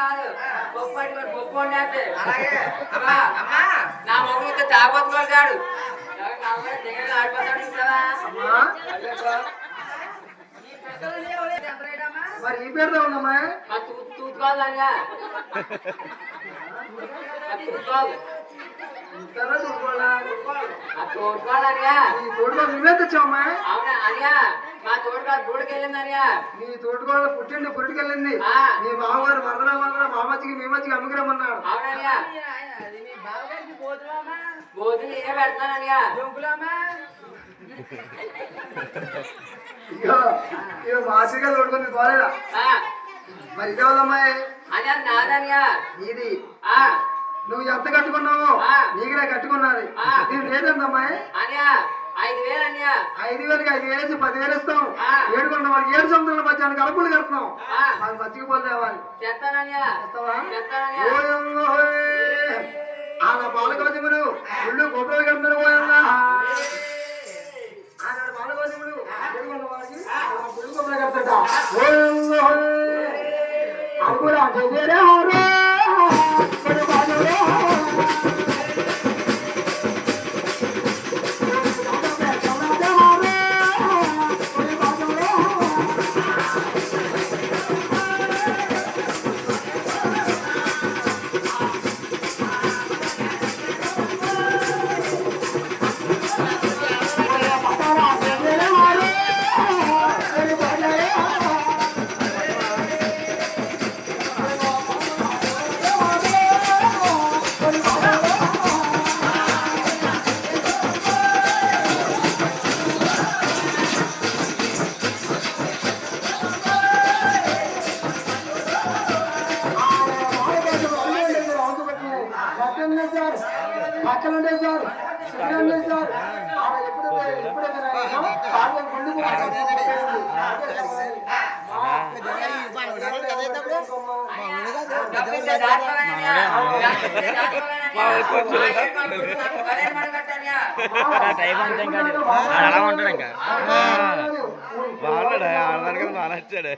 కాదు. బొప్పు అంటే బొప్పు అంటే. అమ్మా నా మొగుడు తాగొత్తుకోడు దగ్గర ఆడిపోతాడు ఇస్తావా మరి ఈ పేరుతో ఉందమ్మా? తూతు తూతుకోవాలన్నా తూతుకోవాలి నీ తోడుగా నువ్వే తెచ్చావమ్మా. అవునా అనియా? మా తోడుకోవాలి గుడికి వెళ్ళిందనియా నీ తోడుకోవాలి పుట్టిండి పుట్టికెళ్ళింది ఆ. నీ బావగారు వరదరా వరదరా మా మధ్యకి మీ మధ్యకి అమ్ముకురమ్మన్నాడు అవుననియా? భోజనం ఏ పెడతాననియా? ఇగో ఇగో మాసిగా తోడుకొని పోలేదా? మరి ఇదే వాళ్ళమ్మాయి అనియా నాదనియా? ఇది ఆ. నువ్వు ఎంత కట్టుకున్నావు. నీకునే కట్టుకున్నది. నేను ఐదు వేలు అనియా. ఐదు వేలకి ఐదు వేసి పదివేలు ఇస్తాం. ఏడుకున్న వాడికి ఏడు సంవత్సరాల మధ్యాహ్నం కలుపులు కడుతున్నాం. ఆ. మాకు మజ్జిగ పోలు తేవాలి హోయ్. ఆడ ఇల్లు గొప్పలు కడుతున్నారు పోయన్నా ఆనాడు పాలకోసముడు ఏడుకున్న వాడికి ఆ. గుళ్ళు గొప్పలు కడతాడ. అంకురా పక్కనుండే సార్ చిన్నండే సార్ ఆడ ఎప్పుడైతే ఎప్పుడైతే కాళ్ళ గుండు డబ్బిస్తే దాచుకోవాలనియా డబ్బిస్తే దాచుకోవాలనియా కరెంట్ మడి కట్టానియా టైం అంతా ఇంకా అలా ఉంటాడు ఇంకా బాగున్నాడు ఆడదానికి బాగా నచ్చాడు